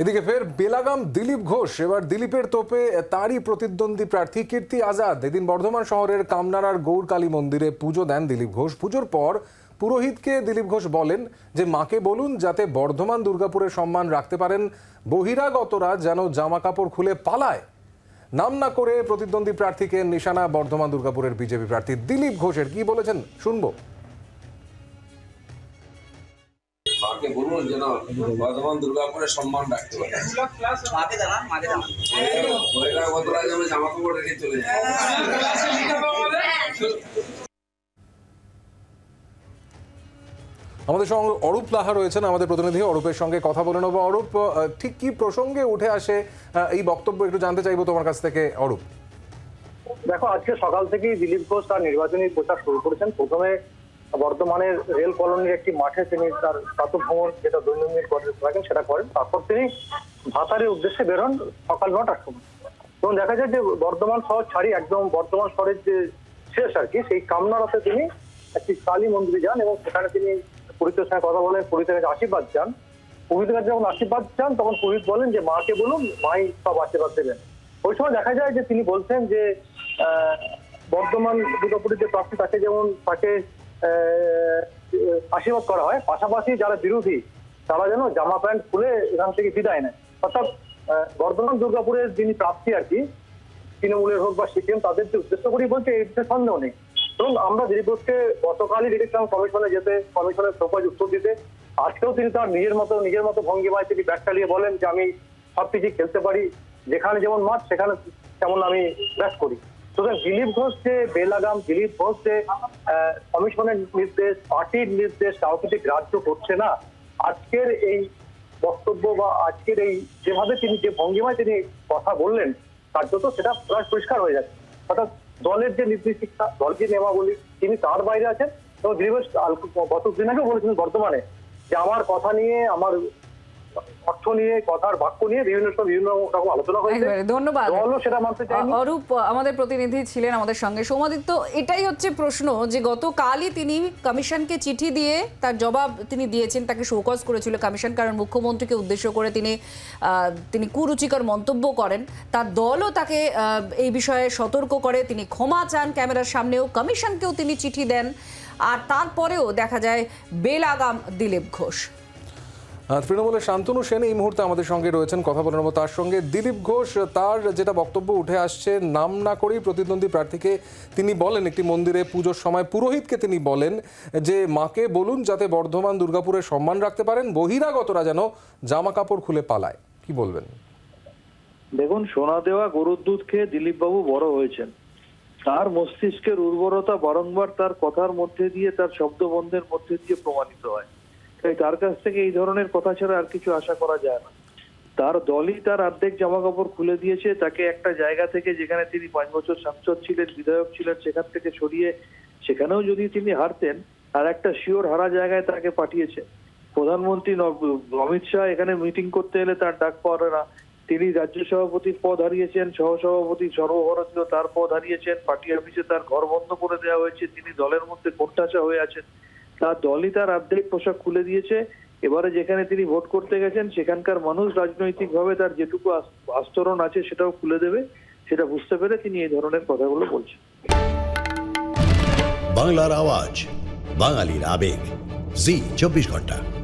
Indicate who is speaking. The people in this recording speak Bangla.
Speaker 1: এদিকে ফের বেলাগাম দিলীপ ঘোষ। এবার দিলীপের তোপে তারই প্রতিদ্বন্দ্বী প্রার্থী কীর্তি আজাদ। এদিন বর্ধমান শহরের কামনাড়ার গৌরকালী মন্দিরে পুজো দেন দিলীপ ঘোষ। পুজোর পর পুরোহিতকে দিলীপ ঘোষ বলেন যে, মাকে বলুন যাতে বর্ধমান দুর্গাপুরের সম্মান রাখতে পারেন। বহিরাগতরা যেন জামা কাপড় খুলে পালায়। নাম না করে প্রতিদ্বন্দ্বী প্রার্থীকে নিশানা বর্ধমান দুর্গাপুরের বিজেপি প্রার্থী দিলীপ ঘোষের। কি বলেছেন? শুনব।
Speaker 2: মাকে বলুন যেন বর্ধমান দুর্গাপুরের সম্মান রাখতে পারে। জামা কাপড় রেখে চলে যায়
Speaker 1: আমাদের সঙ্গে অরূপ লাহা রয়েছেন আমাদের প্রতিনিধি অরূপের সঙ্গে কথা বলে নেব। অরূপ আহ, ঠিক কি প্রসঙ্গে উঠে আসে আহ, এই বক্তব্য একটু জানতে চাইব তোমার কাছ থেকে অরূপ।
Speaker 3: দেখো আজকে সকাল থেকেই দিলীপ ঘোষ তার নির্বাচনী প্রচার শুরু করেছেন। প্রথমে বর্ধমানের রেল কলোনির একটি মাঠে তিনি তার প্রাতঃভ্রমণ যেটা দৈনন্দিন করে থাকেন, সেটা করেন। তারপর তিনি ভাতারের উদ্দেশ্যে বেরোন সকাল নটার সময়। এবং দেখা যায় যে বর্ধমান শহর ছাড়ি একদম বর্ধমান শহরের যে শেষ আর কি, সেই কামনারাতে তিনি একটি কালী মন্দিরে যান এবং সেখানে তিনি পুরীতের সঙ্গে কথা বলেন পুরীতের কাছে আশীর্বাদ চান। পুরীতের কাছে যখন আশীর্বাদ চান, তখন পুরীত বলেন যে, মাকে বলুন, মাই সব আশীর্বাদ দেবেন। ওই সময় দেখা যায় যে তিনি বলছেন যে বর্ধমান দুর্গাপুরের যে প্রার্থী তাকে যেমন তাকে আশীর্বাদ করা হয়। পাশাপাশি যারা বিরোধী, তারা যেন জামা প্যান্ট খুলে এখান থেকে বিদায় নেয়। অর্থাৎ বর্ধমান, দুর্গাপুরের যিনি প্রার্থী আর কি, তৃণমূলের হোক বা সিপিএম তাদের যে উদ্দেশ্য করি বলছে এতে সন্দেহ নেই। এবং আমরা দিলীপ ঘোষকে গতকালই দেখেছিলাম কমিশনে যেতে, কমিশনের প্রপোজ উত্তর দিতে, আজকেও তিনি তার নিজের মতো নিজের মতো ভঙ্গিমায় তিনি ব্যাট চালিয়ে বলেন যে, আমি সব খেলতে পারি। যেখানে যেমন মাঠ, সেখানে তেমন আমি ব্যাট করি। সুতরাং দিলীপ ঘোষ যে বেলাগাম, দিলীপ ঘোষ যে কমিশনের নির্দেশ, পার্টির নির্দেশ, কাউকে যে গ্রাহ্য করছে না, আজকের এই বক্তব্য বা আজকের এই যেভাবে তিনি, যে ভঙ্গিমায় তিনি কথা বললেন, কার্যত সেটা প্রায় পরিষ্কার হয়ে যাচ্ছে। অর্থাৎ দলের যে নীতি শিক্ষা দল যে নিয়মাবলী তিনি তার বাইরে আছেন এবং দিলীপ ঘোষ গত দিন আগেও বলেছিলেন বর্তমানে যে, আমার কথা নিয়ে, আমার অর্থ নিয়ে কথার বাক্য নিয়ে বিভিন্ন সময় বিভিন্ন রকম আলোচনা হয়েছে।
Speaker 4: ধন্যবাদ।
Speaker 3: দলও সেটা মানতে চায়নি।
Speaker 4: অরূপ আমাদের প্রতিনিধি ছিলেন আমাদের সঙ্গে। সৌমাদিত্য এটাই হচ্ছে প্রশ্ন যে গতকালই তিনি কমিশনকে চিঠি দিয়ে তার জবাব তিনি দিয়েছেন তাকে শোকজ করেছিল কমিশন কারণ মুখ্যমন্ত্রীকে উদ্দেশ্য করে তিনি আহ, তিনি কুরুচিকর মন্তব্য করেন। তার দলও তাকে এই বিষয়ে সতর্ক করে তিনি ক্ষমা চান ক্যামেরার সামনেও কমিশনকেও তিনি চিঠি দেন। আর তারপরেও দেখা যায় বেলাগাম দিলীপ ঘোষ।
Speaker 1: তৃণমূলের শান্তনু সেন এই মুহূর্তে আমাদের সঙ্গে রয়েছেন, কথা বলে নেব তার সঙ্গে দিলীপ ঘোষ, তার যেটা বক্তব্য উঠে আসছে, নাম না করেই প্রতিদ্বন্দ্বী প্রার্থীকে তিনি বলেন, একটি মন্দিরে পুজোর সময় পুরোহিতকে তিনি বলেন যে, মাকে বলুন যাতে বর্ধমান দুর্গাপুরের সম্মান রাখতে পারেন, বহিরাগতরা যেন জামা কাপড় খুলে পালায়। কি বলবেন?
Speaker 5: দেখুন, সোনা দেওয়া গরুর দুধ খেয়ে দিলীপ বাবু বড় হয়েছেন। তার মস্তিষ্কের উর্বরতা বারংবার তার কথার মধ্যে দিয়ে, তার শব্দবন্ধের মধ্যে দিয়ে প্রমাণিত হয়। তাই তার কাছ থেকে এই ধরনের কথা ছাড়া আর কিছু আশা করা যায় না। তার দলই তার অর্ধেক জামা কাপড় খুলে দিয়েছে, তাকে একটা জায়গা থেকে যেখানে তিনি পাঁচ বছর সাংসদ ছিলেন, বিধায়ক ছিলেন, সেখান থেকে সরিয়ে সেখানেও যদি তিনি হারতেন, আর একটা শিওর হারা জায়গায় তাকে পাঠিয়েছে। প্রধানমন্ত্রী অমিত শাহ এখানে মিটিং করতে এলে তার ডাক পাওয়া না। তিনি রাজ্য সভাপতির পদ হারিয়েছেন, সহসভাপতি সর্বভারতীয় তার পদ হারিয়েছেন, পার্টি অফিসে তার ঘর বন্ধ করে দেওয়া হয়েছে, তিনি দলের মধ্যে কোণঠাসা হয়ে আছেন। তার দলই তার আর্ধেক পোশাক খুলে দিয়েছে। এবারে যেখানে তিনি ভোট করতে গেছেন, সেখানকার মানুষ রাজনৈতিকভাবে তার যেটুকু আস- আস্তরণ আছে সেটাও খুলে দেবে। সেটা বুঝতে পেরে তিনি এই ধরনের কথাগুলো বলছেন।
Speaker 6: বাংলার আওয়াজ, বাঙালির আবেগ। জি, চব্বিশ ঘণ্টা।